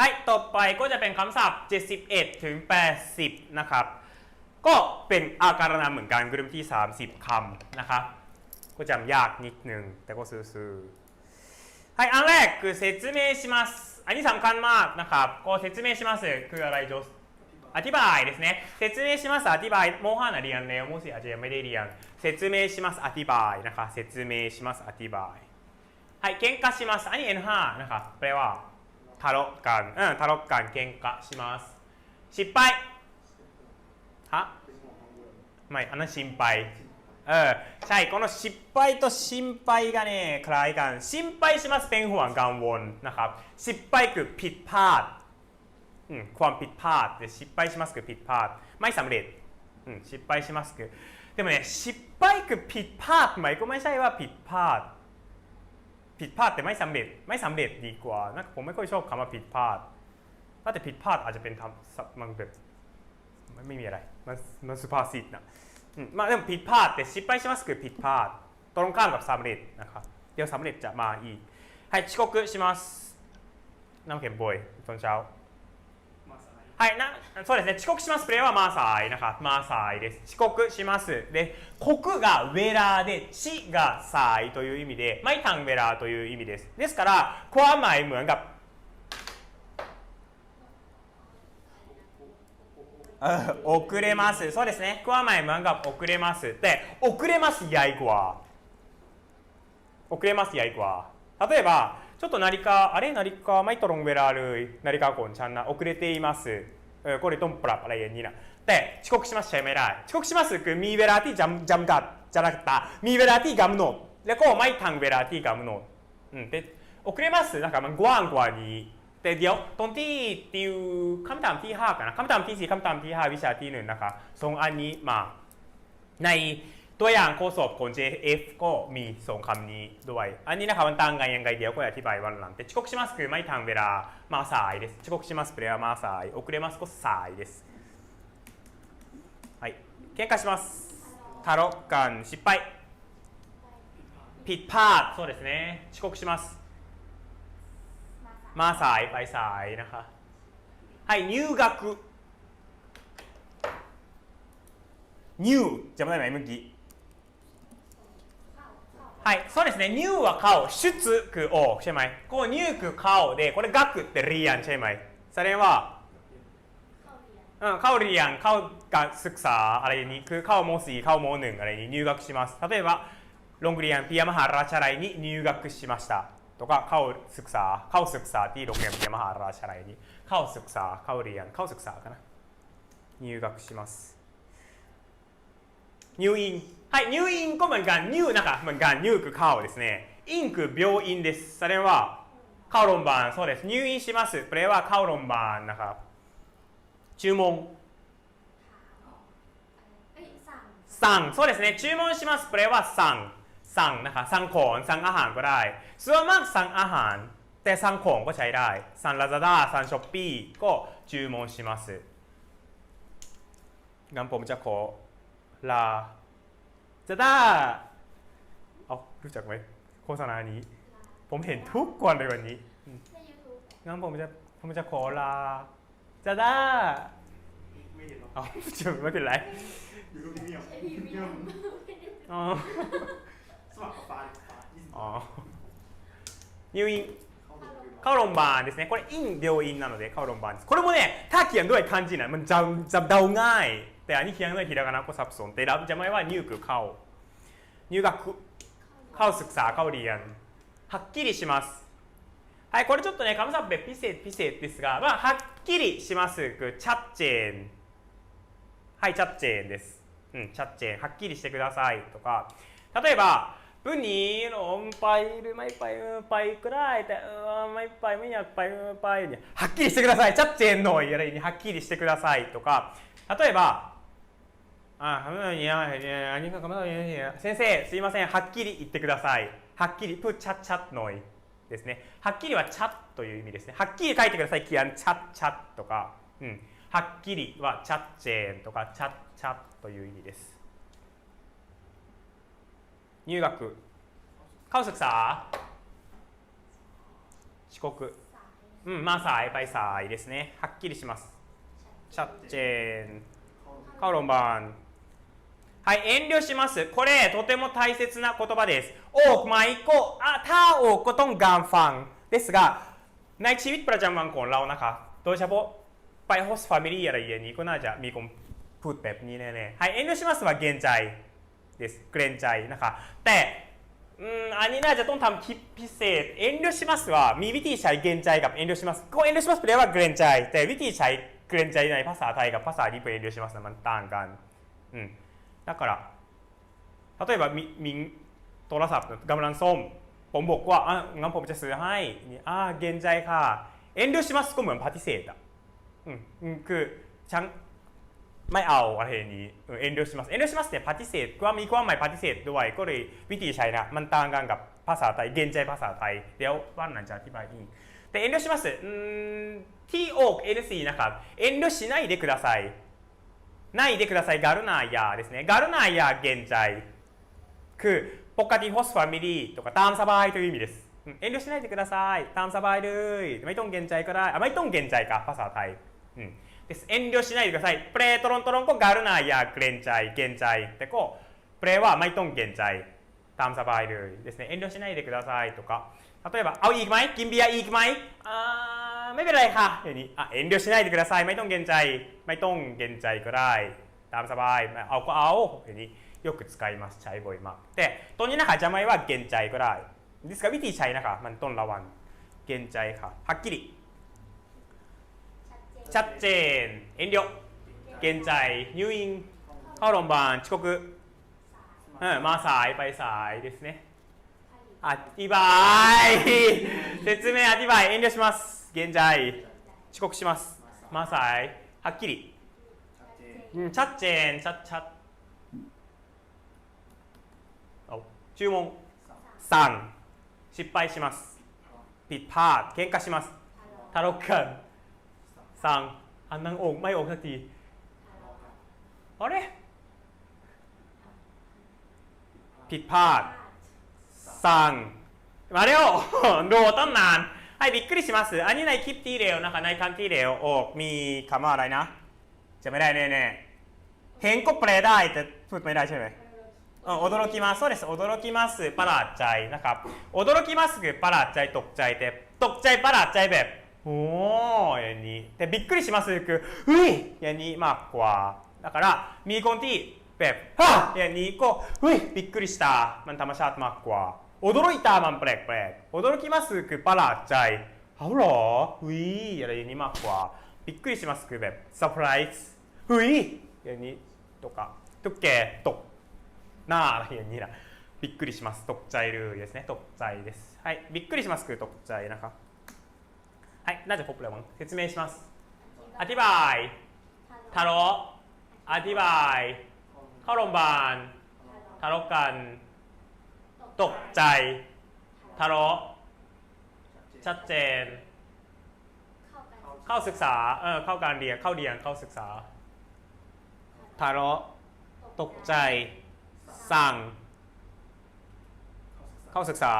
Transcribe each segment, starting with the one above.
はい ต่อไปก็จะเป็นคำศัพท์ 71 ถึง 80 นะครับ ก็เป็นอาการนามเหมือนกันกลุ่มที่ 30 คำนะครับ ก็จำยากนิดนึง แต่ก็ซื่อๆはいอันแรกคือ説明しますอันนี้สำคัญมากนะครับก็説明しますคืออะไรโจอธิบายですね説明しますอธิบายโมหะนะเรียนแล้วもしอาจจะยังไม่ได้เรียน説明しますอธิบายนะครับ説明しますอธิบายはい喧嘩しますอันนี้ N5 นะครับแปลว่า ทะเลาะกันอืมทะเลาะกัน喧嘩します失敗ฮะ ไม่อันนั้น心配เออใช่この失敗と心配がねคล้ายกัน心配しますเป็นห่วงกังวลนะครับ失敗คือผิดพลาดอืมความผิดพลาดで失敗しますคือผิดพลาดไม่สำเร็จอืม失敗しますคือでもね失敗คือผิดพลาดไหมก็ไม่ใช่ว่าผิดพลาด ผิดพลาดแต่ไม่สำเร็จไม่สำเร็จดีกว่านะผมไม่ค่อยชอบคำว่าผิดพลาดถ้าแต่ผิดพลาดอาจจะเป็นทำมันแบบ ไม่ไม่มีอะไร มันมันสุภาษิตนะอืมまあでもผิดพลาดแต่失敗しますคือผิดพลาด ตรงข้ามกับสำเร็จนะครับ เดี๋ยวสำเร็จจะมาอีกはい遅刻しますน้ำเข็มบอยตอนเช้า はい、な、そうですね。遅刻しますプレイはマーサイ。なんか、マーサイです。遅刻します。で、国がウェラーで、地がサイという意味で、マイタンウェラーという意味です。ですから、コアマイムが、遅れます。そうですね。クワマイムが遅れます。で、遅れます、やいこは。遅れます、やいこは。例えば、ちょっとนาฬิกาあれนาฬิกาไม่ตรงเวลาเลยนาฬิกาของฉันนะ遅れていますเออこれต้องปรับอะไรอย่างนี้นะแต่遅刻しますใช้ไม่ได้遅刻しますคือมีเวลาที่จำจำกัดจะรักษามีเวลาที่กำหนดแล้วก็ไม่ทันเวลาที่กำหนดอืมแต่遅れますなんかมันกว้างกว่านี้ แต่เดี๋ยวตรงที่ติวคำถามที่ 5 กันนะคำถามที่ 4คำถามที่ 5 วิชาที่หนึ่งนะคะสองอันนี้มา ใน ตัวอย่างข้อสอบของ JF ก็มีสองคำนี้ด้วย อันนี้นะคะมันต่างกันยังไงเดี๋ยวก็อธิบายวันหลังแต่遅刻しますคือไม่ทันเวลามาสายです遅刻しますプレイはมาสาย遅れますก็สายですはい喧嘩しますタロッカン失敗ผิดพลาดそうですね遅刻しますมาสายไปสายนะคะはい入学ニューจำได้ไหมเมื่อกี้ はい、そうですね。ニューは顔、出くをシェマイ。こう、ニューく顔で、これ、ガクってリアンシェマイ。それは、うん、カオリアン、カ顔がすくさ、あれに、く顔もすい、顔もぬん、あれに入学します。例えば、ロングリアン、ピアマハラチャライに入学しました。とか、顔すくさ、顔カオスクサーロングリアン、ピアマハラチャライに、カオスクサくさ、顔リアン、顔すくさかな。入学します。入院はい入院ก็เหมือนกัน入นะคะเหมือนกัน入คือเข้าですね院คือ病院ですแสดงว่าเข้าโรงพยาบาลそうです入院しますแปลว่าเข้าโรงพยาบาลนะครับ注文 เอ้ยสั่ง สั่งそうですね注文しますแปลว่าสั่งสั่งนะคะสั่งของสั่งอาหารก็ได้ส่วนมากสั่งอาหาร แต่สั่งของก็ใช้ได้สั่ง Lazada สั่ง Shopee ก็注文しますงั้นผมจะขอ ลาจะได้เอารู้จักไหมโฆษณานี้ ผมเห็นทุกวันเลยวันนี้ในยูทูบงั้นผมจะผมจะขอลา จะได้ไม่เห็นหรอกเอาจะไม่เป็นไรอยู่กับพี่เมียวใช้พรีเมียมไม่ได้อ๋อ สมัครกับฟ้าดิฟ้า20อ๋อ入院เข้าโรงพย カオロンバーンですね。これ、イン病院なので、カオロンバーンです。これもね、タキアンどういう漢字なのザゃ、じ、ダウガイ。で、アニヒアンのひらがなコサプソン。で、ラブジャマイは入区、カオ。入学、カオスクサー、カオリアン。はっきりします。はい、これちょっとね、カムサッペピセピセですが、まあ、はっきりします。チャッチェン。はい、チャッチェンです。うん、チャッチェン。はっきりしてください。とか、例えば、 พรุ่งนี้หนูไปหรือไม่ไปเออไปก็ได้ แต่เออไม่ไปไม่อยากไปเออไปเนี่ยはっきりしてくださいชัดเจนหน่อยอะไรอย่างนี้はっきりしてくださいとか例えばあ、いやいやอันนี้ก็ไม่ต้องいや先生すいませんはっきり言ってくださいはっきりพูดชัดชัดหน่อยですねはっきりはชัดという意味ですねはっきり書いてくださいเขียนชัดชัดとかうんはっきりはชัดเจนとかชัดชัดという意味です 入学เข้าศึกษา遅刻 สาย うんまあสายไปสายですねはっきりしますชัดเจนเข้าโรงพยาบาลはい遠慮しますこれとても大切な言葉ですโอกไหมก็อ่ะถ้าโอกก็ต้องการฟังですがในชีวิตประจำวันของเรานะคะโดยเฉพาะไปโฮสต์แฟมิลี่อะไรอย่างนี้ก็น่าจะมีคนพูดแบบนี้แน่ๆはい遠慮しますは現在 ですเกรงใจนะคะแต่อืมอันนี้น่าจะต้องทำคลิปพิเศษ遠慮しますはมีวิธีใช้เกรงใจกับ遠慮しますก็遠慮しますแปลว่าเกรงใจ แต่วิธีใช้เกรงใจในภาษาไทยกับภาษาญี่ปุ่น遠慮しますนะมันต่างกันอืมだから例えばみみงโทรศัพท์กำลังส้ม ผมบอกว่าอ่ะงั้นผมจะซื้อให้นี่อ่าเกรงใจค่ะ遠慮しますก็เหมือนปฏิเสธอ่ะอืมอืมคือฉัน ไม่เอาอะไรอย่างนี้เออ遠慮します遠慮しますเนี่ยปฏิเสธก็มีความหมายปฏิเสธด้วยก็เลยวิธีใช้นะมันต่างกันกับภาษาไทยเกรงใจภาษาไทยเดี๋ยววันนั้นจะอธิบายอีกแต่遠慮しますอืมที่โอก NC นะครับ遠慮しないでくださいないでくださいガルナーヤですねガルナーヤ現在คือปกติโฮสต์แฟมิลี่とかตามสบายという意味ですうん遠慮しないでくださいตามสบายเลยไม่ต้องเกรงใจก็ได้อ่ะไม่ต้องเกรงใจกับภาษาไทยอืม です。遠慮しないでください。プレートロントロンコガルナーやクレンチャイ、ゲンチャイってこう、プレーはマイトンゲンチャイ、タムサバイルですね。遠慮しないでくださいとか、例えば、あ、いいくまい金ビアいいくまいあー、めべイいは。あ、遠慮しないでください。マイトンゲンチャイ、マイトンゲンチャイくらい、タムサバイ、あおこあお、によく使います。チャイボイマ。で、トニナハジャマイはゲンチャイくらい。ですが、ウィティチャイナハ、マントンラワン、ゲンチャイハ。はっきりชัดเจน ชัดเจน遠慮เกรงใจ入院เข้าโรงพยาบาล遅刻เออมาสายไปสายですねอธิบาย説明อธิบาย遠慮します現在遅刻しますมาสายはっきり ชัดเจน うんชัดเจนชัดชัดเอา注文สั่ง失敗しますผิดพลาด喧嘩しますทะเลาะกัน สั่งอันนั้นอกไม่อกสักทีあれผิดพลาดสั่งมาเร็ว ดูตั้งนานให้びっくりしますอันนี้ในคลิปที่เร็วนะคะในครั้งที่เร็วออกมีคำว่าอะไรนะ จะไม่ได้แน่ๆเห็นก็แปลได้แต่พูดไม่ได้ใช่ไหมเออ驚きますそうです驚きますประหลาดใจนะครับ驚きますคือประหลาดใจตกใจแต่ตกใจประหลาดใจแบบ โอ้อย่างนี้แต่びっくりしますคือเฮ้ยอย่างนี้มากกว่าだからมีคนที่แบบฮะอย่างนี้ก็เฮ้ยびっくりしたมันธรรมชาติมากกว่า驚いたมันแปลกๆ驚きますคือประหลาดใจเอาเหรอเฮ้ยอะไรอย่างนี้มากกว่าびっくりしますคือแบบเซอร์ไพรส์เฮ้ยอย่างนี้とかตุ๊กแกตกหน้าอะไรอย่างนี้นะびっくりしますตกใจเลยですねตกใจですはいびっくりしますคือตกใจนะครับ はいน่าจะครบแล้วมั้ง説明しますอธิบายทะเลาะอธิบายเข้าโรงพยาบาลทะเลาะกันตกใจทะเลาะชัดเจน เข้ากัน เข้าศึกษา เออ เข้าการเรียน เข้าเรียน เข้าศึกษา ทาระตกใจ สั่ง เข้าศึกษา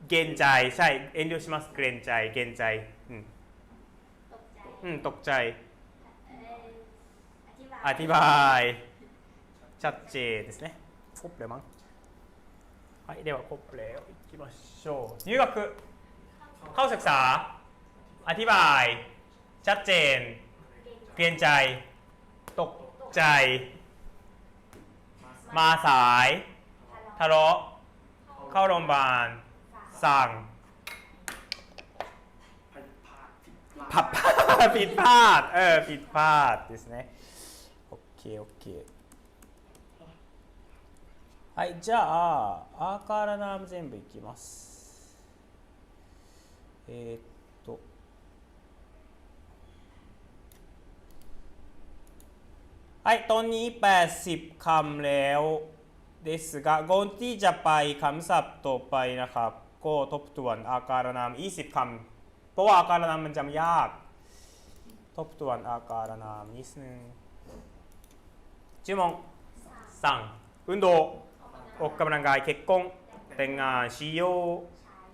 เก่ง เกรงใจ ใช่ เอ็นดูชิมัสเกรงใจ เกรงใจ อืม ตกใจ อืม ตกใจ เอ่ออธิบาย อธิบาย ชัดเจนですね。ครบแล้วมั้งはい、ではครบแล้วいきましょう。入学、เข้าศึกษา อธิบาย ชัดเจน เก่ง เกรงใจ ตกใจ มาสาย ทะเลาะ เข้าโรงพยาบาล สั่ง ผิดพลาดผิดพลาด ผิดพลาด เออ ผิดพลาดですね。オッケーオッケー。はい、じゃあ、アーカーラナーム全部いきます。えーっと。はい、ตอนนี้ 80 คำแล้วですがก่อนที่จะไปคำศัพท์ต่อไปนะครับ ก็ทบทวนอาการนาม 20 คำ เพราะว่าอาการนามมันจำยาก ทบทวนอาการนามนิดนึง注文3運動ออกกำลังกาย結婚แต่งงาน使用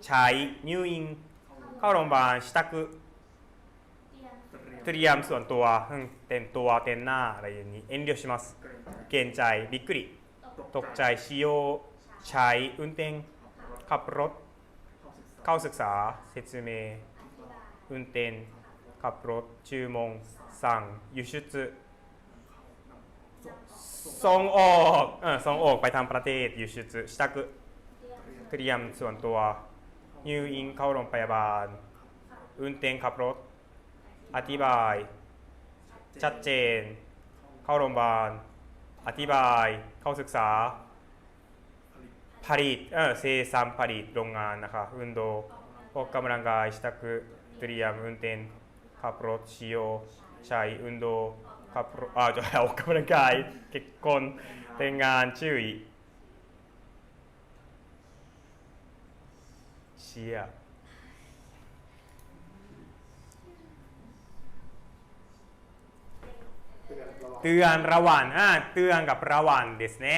ใช้入院เข้าโรงพยาบาล支度 เตรียม เตรียม เตรียมส่วนตัวอืมเต็มตัวเต็มหน้าอะไรอย่างนี้เอ็นเดียวします เกรงใจ เกรงใจびっくり ตก ตกใจ使用ใช้運転ขับรถ เข้าศึกษา เข้าศึกษา説明 อธิบาย 運転ขับรถ注文สั่ง輸出 ส่ง ส่งออกเออส่งออกไปทางประเทศ輸出支度 เตรียม เตรียมส่วนตัว入院เข้าโรงพยาบาล運転ขับรถ อธิบายชัดเจน เข้าโรงพยาบาล อธิบายเข้าศึกษา ผลิต ผลิตเออ生産ผลิตโรงงานนะคะ運動ออกกำลังกาย支度เตรียม運転ขับรถ使用ใช้運動ขับรถอ่าจะออกกำลังกาย結婚แต่งงาน注意เชีย เตือนระวัง เตือนระหว่างอ่าเตือนกับระหว่างですね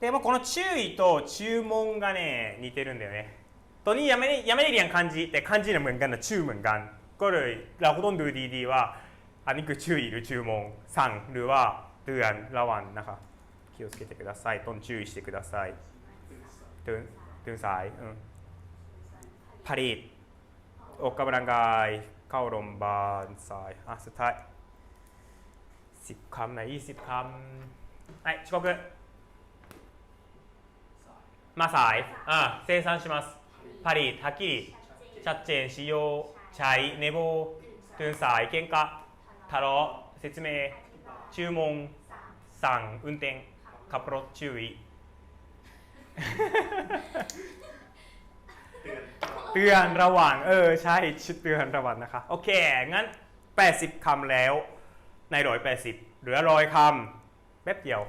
でもこの注意と注文がね似てるんだよねตัวนี้ยังไม่ได้ยังไม่ได้เรียน漢字แต่漢字เนี่ยเหมือนกันนะชื่อเหมือนกัน ก็เลยเราก็ต้องดูดีๆว่า อันนี้คือ注意หรือ注文สั่งหรือว่าเตือนระหว่างนะคะ気をつけてくださいต้อง注意してくださいเตือนเตือนสายอืมผลิตออกกำลังกายเข้าโรงพยาบาลสายอ่ะสุดท้าย สิบคำนะยี่สิบคำはい遅刻 มาสายอ่าเซซันชิมัสผลิตทักกี้ชัดเจนชิโยใช้เนโบตื่นสายเก่งกะทะเลาะเซจเมชื่อมงสั่งอุนเต็งขับรถชื่วิเตือนระหว่างเออใช่ชิเตือนระหว่างนะคะ โอเค งั้น 80 คํแล้ว ในร้อยแปดสิบเหลือร้อยคำแป๊บเดียว